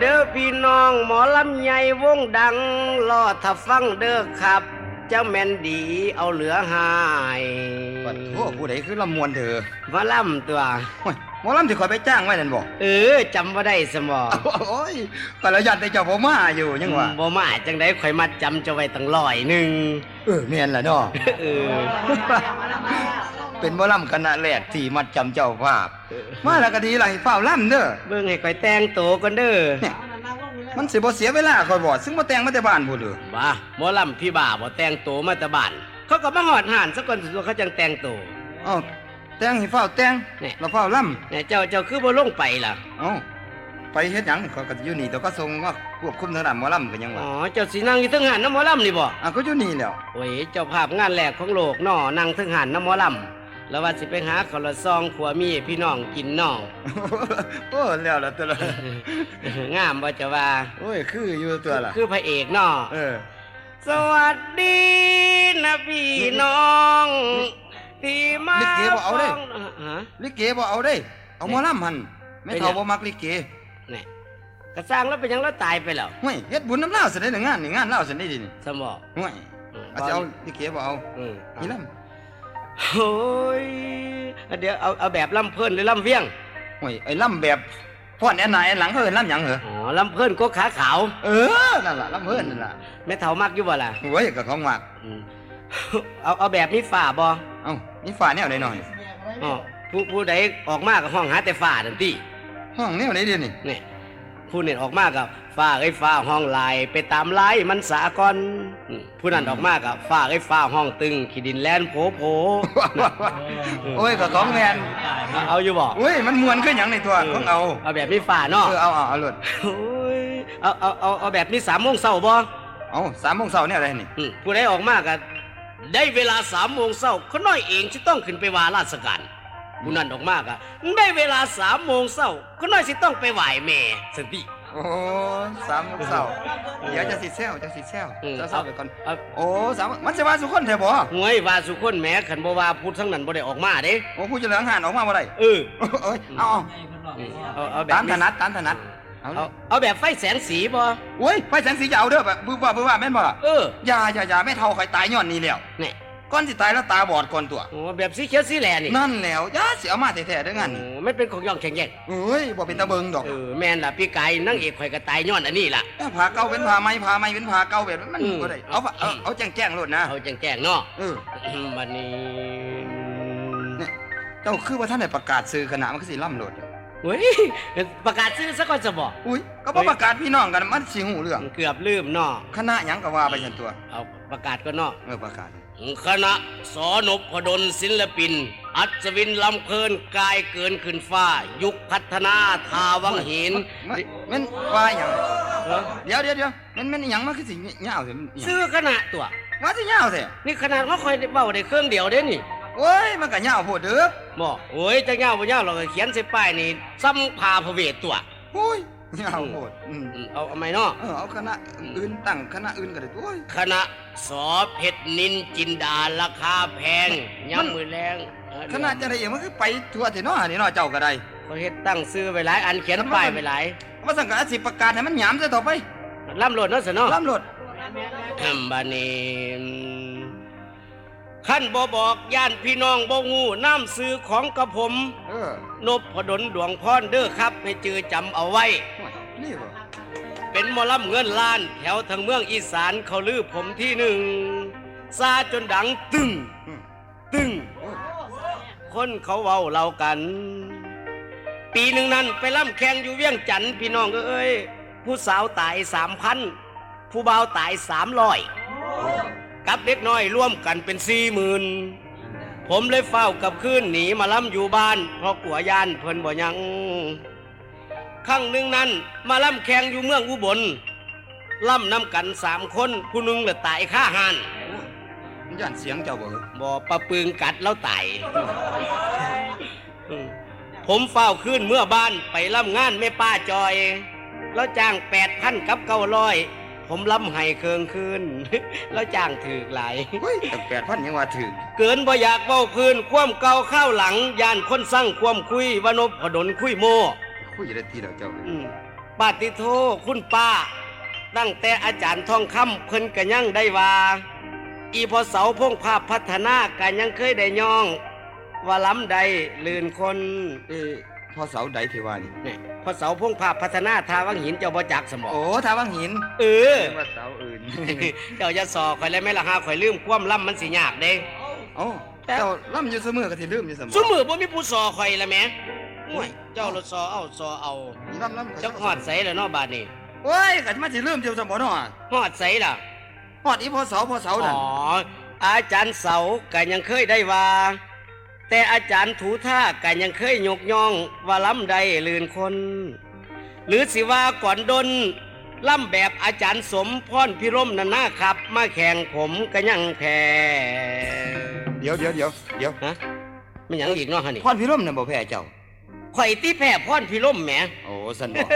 เด้อพี่น้องหมอลำใหญ่วงดังรอถ้าฟังเด้อครับ เจ้าแม่นดีเอาเหลือหายปัดโอ้ผู้ใดคือลำมวนเถอะมาลำตัว โอ้ยหมอลำที่คอยไปจ้างไว้นั่นบอกเออจำว่าได้สมอโอ้ยก็แล้วยันแต่เจ้าผมมาอยู่ยังวะบ่มาจังได้ข่อยมาจำเจะไว้ตั้งร้อยหนึ่งเออเมียนล่ะเนาะ เออ เป็นหมอลำคณะแรกที่มัดจำเจ้าภาพมาแล้วก็ดีล่ะให้เฝ้าล่ำเด้อเบิ่งให้ข่อยแต่งตัวก่อนเด้อเนี่ยมันสิบ่เสียเวลาคอยบอกซึ่งบ่แต่งมาแต่บ้านพุ่นเด้อบ้าหมอลำพี่บ่าบ่แต่งตัวมาแต่บ้าน เขาก็มาหอดหานซะก่อนสิเขาจังแต่งตัวเอ้าแต่งให้เฝ้าแต่งนี่ แล้วเฝ้าล่เนี่ยเจ้าเจ้าคือบ่ลงไปล่ะำเอ้าไปเฮ็ดหยังเขาก็อยู่นี่แต่ก็ส่งมาควบคุมทางด้านหมอลำก็ยังอ๋ว่าอเจ้าสินั่งอยู่เทึงหันน้ำหมอลำนี่บ่อะก็อยู่นี่แหล้ว โอ้ย เจ้าภาพงานแรกของโลกน้อนั่งเทึงหันน้ำหมอลำ แล้วว่าสิไปหาข้าวละซองขัวมีให้พี่น้องกินน้องโอ้แล้วล่ะตัวละงามบ่จะว่าโอ้ยคืออยู่ตัวละคือพระเอกน้อเออ สวัสดีนะพี่น้องที่มาลิเกบ่เอาเด้ฟังฮะลิเกบ่เอาเด้เอาหมอลำหันแม่เป็นหยัเฒ่างบ่มักลิเกนี่กระสร้างแล้วเป็นหยังแล้วตายไปแล้วห่วยเฮ็ดบุญน้ำลาวซะได้งานนี่งานลาวซะได้ดินี่สมองห่วยอาจจะเอาลิเกบ่เอาอืมนี่ล โอ้ยเดี๋ยวเอาเอาแบบลำเพิ่นหรือลำเวียงำห่วยไอ้ลำแบบพ่อนแอนนาแอนหลังเพิ่นลำหยังเหรออ๋อลำเพิ่นก็ขาขาวเออนั่นล่ะลำเพิ่นนั่นล่ะแม่เฒ่ามักอยู่บ่ล่ะโอ้ยก็ของมากอืมเอาเอาแบบมีฝ่าบ่เอ้านี่ฟ้าแนวใดหน่อยอ๋อผู้ผู้ใดออกมากับห้องหาแต่ฝ่าทันทีห้องแนวใดเดี๋ยวนี้เนี่ย ผู้เนี่ยออกมากับฝ่าไอ้ฝ่าห้องลาย ไปตามลายมันสากอนอืมผู้นั้นออกมากับฝ่าไอ้ฝ่าห้องตึงขีดินแลนโผโผโอ้ยก็ของแม่นเอาเอาอยู่บ่โอ้ยมันม่วนคือหยังในตัวของเอาเอาแบบมีฝ่าเนาะเออเอาเอาเอาโลดโอ้ยเอาเอาเอาเอาแบบมีสามโมงเช้าบ่เอา3:00นเช้าแนวใดนี่อืมผู้ใดออกมากับได้เวลาสามโมงเช้าเขาน้อยเองที่ต้องขึ้นไปวาราชการ ผู้นั้นออกมากับได้เวลาสามโมงเช้าเขาน้อยสิต้องไปไหว้แม่สันติ โอ้สามโมงเช้าเดี๋ยวจะสิแซวจะสิแซวอืม จะเศร้าไปก่อนเอาโอ้สามมันสิว่าสุคนแท้บ่หวยว่าสุคนแหม้ขันบ่ว่าพูดทั้งนั้นบ่ได้ออกมาเด้โอ้ผู้เจะเหลืองหานออกมาบ่ได้เออเอ้ยเอาอืมเอาเอาแบๆบตามถนัดตามถนัดเอาเอาเอาแบบไฟแสงสีบ่โอ้ยไฟแสงสีจะเอาเด้อแบบบึ้บว่าบึ้บว่าแม่นบ่ล่ะเอออย่าอย่าอย่าแม่เฒ่าใครตายย้อนนี่แล้วนี่ ก่อนสิตายแล้วตาบอดก่อนตัว โอ้แบบสีเขียวสีแหลนี่นั่นแล้วอย่าสิเอามาแท้ๆเด้องานโอ้นี่ไม่เป็นของย่องแข็งแยกเอ้ยบ่เป็นตะเบิงดอกเออแม่นล่ะพี่ไก่นางเอกข่อยก็ตายย้อนอันนี้ล่ะแต่ผ้าเก่าเป็นผ้าใหม่ผ้าใหม่เป็นผ้าเก่าแบบนั้นมันอืมบ่ได้เอาผ้าเอาเอาแจ้งๆโลดนะเขาแจ้งๆเนาะเอออืมบัดนี้เนี่ยเจ้าคือว่าท่านได้ประกาศซื้อคณะมันก็สิล่ำโลด เฮ้ยประกาศซื้อซะก่อนจะบอกอุ้ยก็บ่ประกาศพี่น้องกันมันสิหูเรื่องเกือบลืมเนาะคณะหยังก็ว่าไปซั่นตัว เอาประกาศก็เนาะเออประกาศคณะสอนพดลศิลปิน อัศวินลำเพลินกายเกินขึ้นฟ้า ยุคพัฒนาทาวังหินมันมันว่าหยังเออเดี๋ยวเดี๋ยวเดี๋ยวมันมันอิหยังมันคือสิยาวสิมันอิหยังซื้อขนาดตัวว่าสิยาวสินี่ขนาดเขาคอยได้เบ้าได้เครื่องเดียวเด้นี่ โอ้ยมันก็ยาวโพดเด้อบอกโอ้ยจะเงาบ่เงาเราก็เขียนใส่ป้ายนี่ซ้ำพาพระเวทตัวโอ้ยยาวโพดอืมอืมเอาเอาไหมเนาะเออเอาคณะอื่นตั้งคณะอื่นก็ได้โอ้ยคณะสอเพชรนินจินดาราคาแพงย้ำมือแรงเออคณะจะได้เองมันคือไปทั่วที่เนาะนี่เนาะเจ้าก็ได้เขาเฮ็ดตั้งซื้อไว้หลายอันเขียนป้ายไว้หลายว่าสั่งก็สิประกาศให้มันหยามซะต่อไปล่ำโหลดเนาะสิเนาะล่ำโลดอัมบานี ขั้นบ่บอกย่านพี่น้องบ่ฮู้น้ำซื้อของกระผมเออนพพดลดวงพรเด้อครับ ให้จือจำเอาไว้โอ้ยนี่บ่เป็นหมอลำเงินล้านแถวทางเมืองอีสานเขาลือผมที่หนึ่งซาจนดังตึงอืมตึงโอ้ยคนเขาเว้าเล่ากัน ปีหนึ่งนั้นไปล่ำแข่งอยู่เวียงจันทน์พี่น้องเอ้ย ผู้สาวตายสามพันผู้บ่าวตายสามร้อย กับเด็กน้อยร่วมกันเป็นสี่หมื่นผมเลยเฝ้ากับคืนหนีมาล่ำอยู่บ้าน เพราะกลัวยานเพิ่นบ่ยังครั้งหนึ่งนั้นมาล่ำแข่งอยู่เมืองอุบลล่ำนำกันสามคนผู้หนึงเลยตายฆ่าหันมันย่านเสียงเจ้าบ่เหรอบ่ปะปึงกัดแล้วตายอืมผมเฝ้าขึ้นเมื่อบ้านไปล่ำงานแม่ป้าจอย แล้วจ้างแปดพันกับเก้าร้อย ผมล่ำให้เคืองคืน แล้วจ้างถือหลาย เฮ้ยตั้ง8,000ยังว่าถึงเกินบ่อยากเว้าพื้น ความเก่าข้าวหลัง ย่านคนสั่งความคุยว่านบพดลคุยโม คุยได้ทีแล้วเจ้าอืมปาติโทคุณป้า ตั้งแต่อาจารย์ทองคำเพิ่นก็ยังได้ว่า อีพอเสาพงภาพพัฒนากันยังเคยได้ย่อง ว่าล้ำใดลื่นคน เอ้ พ่อเสาใดที่ว่านี่เนี่ยพอเสาพงภาพพัฒนาทาวังหินเจ้าบ่จักสมองโอ้ทาวังหินเออ เรียกว่าเสาอื่น เจ้าจะสอข่อยเลยไหม่ละหาข่อยลืมความล่ำมันสิยากเด้ เอ้าเจ้าล่ำอยู่เสมอก็สิลืมอยู่เสมอสมือบ่มีผู้สอข่อยละแหม่โอ้ยเจ้ารถสอเอาสอเอาล่ำล่ำจักฮอดใสแล้วเนาะบาดนี้โอ้ยก็จะมาสิลืมอยู่เสมอเนาะฮอดใสล่ะฮอดอีพ่อเสาพ่อเสาอ๋นั่นออาจารย์เสาก็ยังเคยได้ว่า แต่อาจารย์ถูท่าก็ยังเคยยกย่องว่าล้ำใดลื่นคน หรือสิว่าก่อนดนล่ำแบบอาจารย์สมพรพิรมนั่นนะครับ มาแข่งผมก็ยังแพ้เดี๋ยวเดี๋ยวเดี๋ยวเดี๋ยวฮะไม่หยังอีกเนาะฮะนี่พรพิรมน่ะบ่แพ้เจ้าข่อยที่แพ้พรพิรมแหมโอ้สันบอก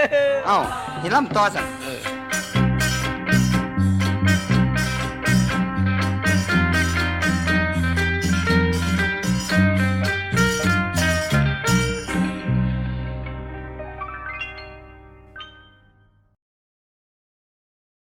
เอ้านี่ล่ำต่อสันเออ